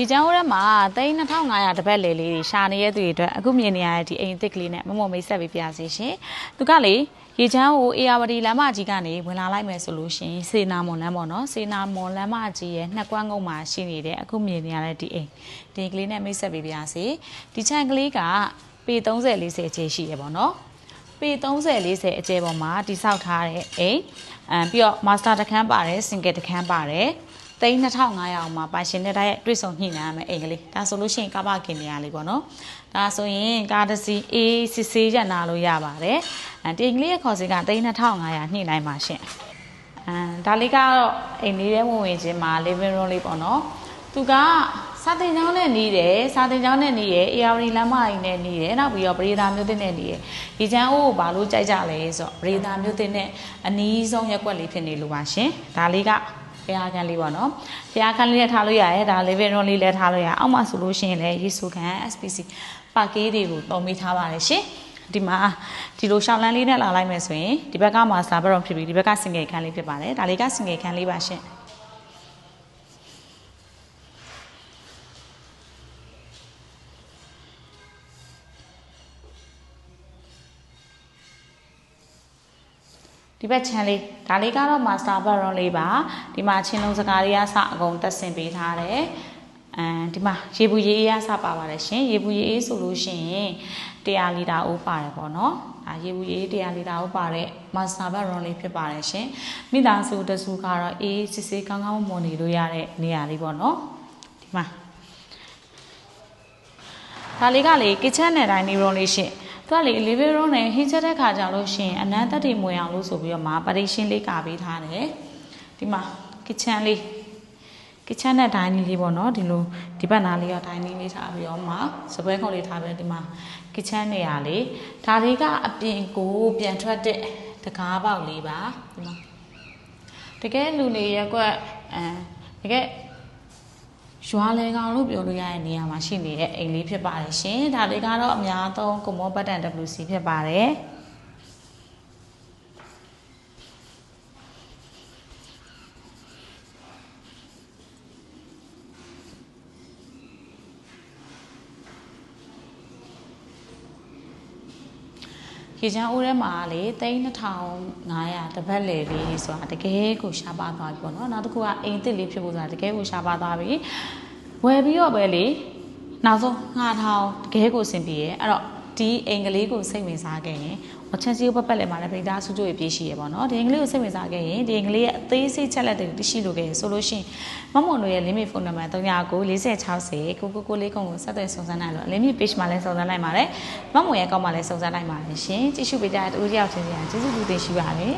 ဒီချောင်းရဲမှာ3500တပတ်လေလေးတွေရှာနေတဲ့သူတွေအတွက်အခုမြင်နေရတဲ့ဒီအိမ်အစ်စ်ကလေးနဲ့မမမိတ်ဆက်ပေးပြစီရှင်သူကလေရေချမ်းကိုအေယာဝတီလမ်းမကြီးကနေဝင်လာလိုက်မယ်ဆိုလို့ရှရင်စေနာမွန်လမ်းပေါ့နော်စေနာမွန်လမ်းမကြီးရဲ့နှစ်ကွမ်းငုံမှာရှိနေတဲ့အခုမြင်နေရတဲ့ဒီအိမ်ဒီကလေးနဲ့မိတ်ဆက်ပေးပြစီဒီချမ်းကလေးကပေ30 40အခြေရှိရပေါ့နော်ပေ30 40အကျယ်ပေါ်မှာတိဆောက်ထားတဲ့အိမ်အမ်ပြီးတော့ master တစ်ခန်းပါတယ် single တစ်ခန်းပါတယ် သိန်း2500အောင်မှာပါရှင်တဲ့တိုင်းတွေ့ဆုံညှိနှိုင်းရမယ်အိမ်ကလေးဒါဆိုလို့ရှိရင်ကပကင်နေရလေးပေါ့နော်ဒါဆိုရင်ကားတစ်စီးအေးစစ်ဆေးရနာလို့ရပါတယ်အဲဒီအိမ်ကလေးရဲ့ခေါ်စီကသိန်း2500ညှိနှိုင်းပါရှင်အမ်ဒါလေးကတော့အိမ်လေးထဲဝင်ဝင်ချင်းမှာ living room လေးပေါ့နော်သူကစာတင်ကျောင်းနဲ့နေတယ်စာတင်ကျောင်းနဲ့နေရယ် AR လမ်းမကြီးနဲ့နေရယ်နောက်ပြီးတော့ပရိသာမျိုးတင်နဲ့နေရယ်ဒီချမ်းအိုးကိုဘာလို့ကြိုက်ကြလဲဆိုတော့ပရိသာမျိုးတင်နဲ့အနီးဆုံးရက်ွက်လေးဖြစ်နေလို့ပါရှင်ဒါလေးက ဖျားခန်းလေးပေါ့နော်ဖျားခန်းလေးနဲ့ထားလို့ရတယ်ဒါ living room လေးလည်းထားလို့ရအောက်မှာဆိုလို့ရှိရင်လည်းရေဆိုခန်း SPC ပါကေးတွေကိုတုံးမိထားပါတယ်ရှင်ဒီမှာဒီလိုရှောင်းလန်းလေးနဲ့လာလိုက်မယ်ဆိုရင်ဒီဘက်ကမှာစာဘက်တော့ဖြစ်ပြီးဒီဘက်က single ခန်းလေးဖြစ်ပါတယ်ဒါလေးက single ခန်းလေးပါရှင် ဒီဘက်ချမ်းလေးဒါလေးကတော့ master baron လေးပါဒီမှာချင်းလုံးစကားလေးရစအကုန်တက်ဆင်ပေးထားတယ်အမ်ဒီမှာရေဘူးရေအေးရစပါပါတယ်ရှင်ရေဘူးရေအေးဆိုလို့ရှိရင်100လီတာအိုးပါတယ်ပေါ့နော်ဒါရေဘူးရေအေး100လီတာအိုးပါတဲ့ master baron လေးဖြစ်ပါတယ်ရှင်မိသားစုတစုကတော့အေးစစ်စစ်ကောင်းကောင်းမွန်နေလို့ရတဲ့နေရာလေးပေါ့နော်ဒီမှာဒါလေးကလေ kitchen နဲ့ dining room လေးရှင် သူကလေ living room နဲ့ဟင်းချက်တဲ့ခါကြလို့ရှင်အနမ်းတက်တွေမွေအောင်လို့ဆိုပြီးတော့မှာ partition လေးကာပေးထားတယ်ဒီမှာ kitchen လေး kitchen နဲ့ dining လေးပေါ့နော်ဒီလိုဒီဘက်နားလေးရော dining လေးထားပြီးတော့မှစပွဲခုံလေးထားပြီးဒီမှာ kitchen နေရာလေးဒါလေးကအပြင်ကိုပြန်ထွက်တဲ့တကားပေါက်လေးပါဒီမှာတကယ်လူနေရက်ကွက်အဲတကယ် ရွာလေကောင်လို့ပြောလို့ရတဲ့နေရာမှာရှိနေတဲ့အိမ်လေးဖြစ်ပါတယ်ရှင်ဒါလေးကတော့အများသုံးကွန်မောဘတ်တန် WC ဖြစ်ပါတယ် ရေချမ်းအိုးထဲမှာလေ3500တပတ်လေလေးဆိုတာတကယ်ကိုရှားပါသွားပြီပေါ့နော်နောက်တစ်ခုကအိမ်သစ်လေးဖြစ်ဖို့ဆိုတာတကယ်ကိုရှားပါသွားပြီဝယ်ပြီးတော့ပဲလေနောက်ဆုံးငှားထောင်တကယ်ကိုအဆင်ပြေရဲ့အဲ့တော့ဒီအိမ်ကလေးကိုစိတ်ဝင်စားခဲ့ရင်အ ချမ်းစီကိုပတ်ပတ်လည်းမှာလည်းပြည်သားစုကြိုးရပြည့်ရှိရပေါ့နော်ဒီအိမ်ကလေးကိုစိတ်ဝင်စားခဲ့ရင်ဒီအိမ်ကလေးရဲ့အသေးစိတ်ချက်လက်တွေတရှိလို့ခဲ့ဆိုလို့ရှိရင်မမွန်တို့ရဲ့ limit phone number 39 4060ကိုကိုကိုလေးကုန်းကိုဆက်သွယ်စုံစမ်းနိုင်လို့ limit page မှာလည်းစုံစမ်းလိုက်ပါတယ်မမွန်ရဲ့ကောက်မှာလည်းစုံစမ်းလိုက်ပါတယ်ရှင်ကြည့်ရှုပေးကြတဲ့တူတယောက်ချင်းစီကျေးဇူးတူတင်ရှိပါတယ်